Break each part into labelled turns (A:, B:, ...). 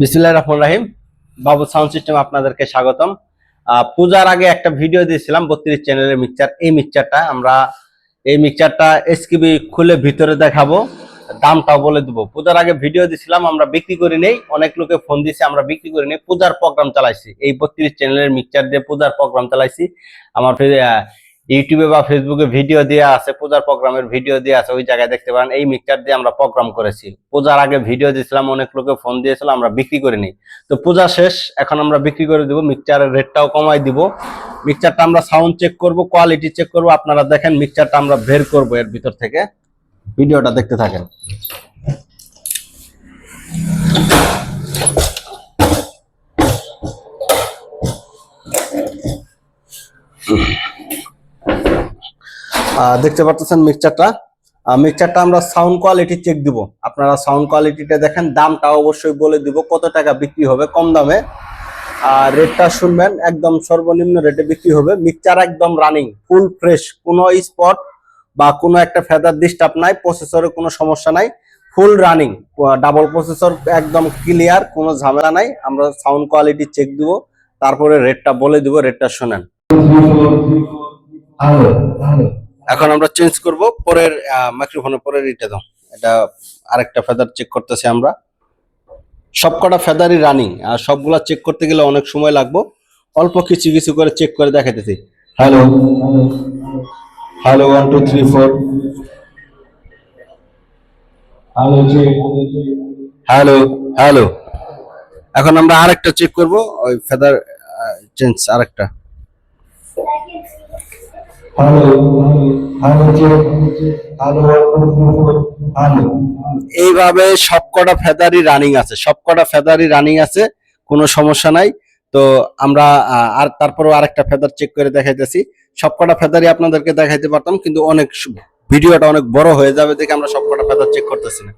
A: বিসমুল্লাহ রহমান রাহিম। বাবু sound system আপনাদেরকে স্বাগতম। পূজার আগে একটা ভিডিও দিয়েছিলাম, বত্রিশ চ্যানেলের মিক্সচার। এই মিক্সচারটা আমরা, এই মিক্সচারটা এসকিবি খুলে ভিতরে দেখাবো, দামটাও বলে দেবো। পূজার আগে ভিডিও দিয়েছিলাম, আমরা বিক্রি করি নেই। অনেক লোকে ফোন দিয়েছে, আমরা বিক্রি করি নেই। পূজার প্রোগ্রাম চালাইছি। এই বত্রিশ চ্যানেলের মিক্সচার দিয়ে পূজার প্রোগ্রাম চালাইছি। আমার ইউটিউবে বা ফেসবুকে ভিডিও দেওয়া আছে, পূজার প্রোগ্রামের ভিডিও দেওয়া আছে, ওই জায়গায় দেখতে পারেন। এই মিক্সার দিয়ে আমরা প্রোগ্রাম করেছি। পূজার আগে ভিডিও দিয়েছিলাম, অনেক লোকে ফোন দিয়েছিল, আমরা বিক্রি করিনি তো পূজা শেষ, এখন আমরা বিক্রি করে দিব মিক্সারের রেটটাও কমাই দিব। মিক্সারটা আমরা সাউন্ড চেক করব কোয়ালিটি চেক করব। আপনারা দেখেন মিক্সচারটা আমরা বের করব এর ভিতর থেকে। ভিডিওটা দেখতে থাকেন। দেখতে পাচ্ছেন মিক্সচারটা মিক্সচারটা আমরা সাউন্ড কোয়ালিটি চেক দিব। আপনারা সাউন্ড কোয়ালিটিটা দেখেন, দামটা অবশ্যই বলে দিব, কত টাকা বিক্রি হবে, কম দামে। আর রেটটা শুনবেন, একদম সর্বনিম্ন রেটে বিক্রি হবে। মিক্সচার একদম রানিং ফুল ফ্রেশ কোনো স্পট বা কোনো একটা ফেদার ডিস্টার্ব নাই প্রসেসরে কোনো সমস্যা নাই ফুল রানিং ডাবল প্রসেসর একদম ক্লিয়ার কোনো ঝামেলা নাই। আমরা সাউন্ড কোয়ালিটি চেক দিব, তারপরে রেটটা বলে দিব রেটটা শোনেন। এখন আমরা চেঞ্জ করব, পরের মাইক্রোফোনের পরের এটা দাও। এটা আরেকটা ফেদার চেক করতেছি আমরা। সবকটা ফেদারই রানিং আর সবগুলা চেক করতে গেলে অনেক সময় লাগবে। অল্প কিছু কিছু করে চেক করে দেখাইতেছি।
B: Hello hello one two three four hello
A: hello এখন আমরা আরেকটা চেক করব, ওই ফেদার চেঞ্জ আরেকটা। এইভাবে সবকটা ফেদারই রানিং আছে সবকটা ফেদারই রানিং আছে কোনো সমস্যা নাই তো আমরা আর তারপরেও আরেকটা ফেদার চেক করে দেখাইতেছি সবকটা ফেদারই আপনাদেরকে দেখাইতে পারতাম কিন্তু অনেক ভিডিওটা অনেক বড় হয়ে যাবে দেখে আমরা সবকটা ফেদার চেক করতেছি না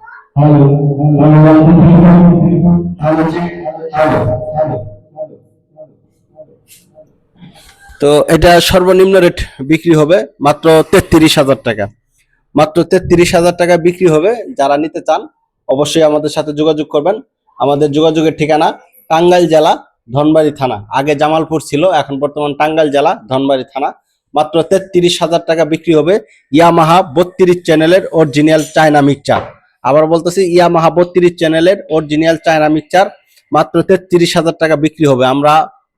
A: তো এটা সর্বনিম্ন রেট বিক্রি হবে মাত্র তেত্রিশ হাজার টাকা। মাত্র তেত্রিশ হাজার টাকা বিক্রি হবে। যারা নিতে চান, অবশ্যই আমাদের সাথে যোগাযোগ করবেন। আমাদের যোগাযোগের ঠিকানা টাঙ্গাইল জেলা, ধনবাড়ি থানা। আগে জামালপুর ছিল, এখন বর্তমান টাঙ্গাইল জেলা, ধনবাড়ি থানা। মাত্র তেত্রিশ হাজার টাকা বিক্রি হবে ইয়ামাহা বত্রিশ চ্যানেলের অরিজিনাল চায়না মিক্সচার। আবার বলতেছি ইয়ামাহা বত্রিশ চ্যানেলের অরিজিনাল চায়না মিক্সচার। মাত্র তেত্রিশ হাজার টাকা বিক্রি হবে। আমরা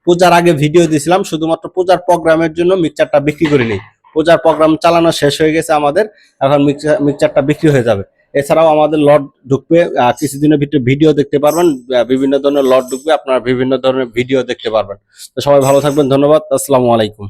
A: পূজার আগে ভিডিও দিয়েছিলাম শুধুমাত্র পূজার প্রোগ্রামের জন্য মিক্সচারটা বিক্রি করিনি পূজার প্রোগ্রাম চালানো শেষ হয়ে গেছে আমাদের, এখন মিক্সচারটা বিক্রি হয়ে যাবে। এছাড়াও আমাদের লট ঢুকবে কিছুদিনের ভিতরে ভিডিও দেখতে পারবেন বিভিন্ন ধরনের লট ঢুকবে, আপনারা বিভিন্ন ধরনের ভিডিও দেখতে পারবেন। তো সবাই ভালো থাকবেন, ধন্যবাদ, আসসালামু আলাইকুম।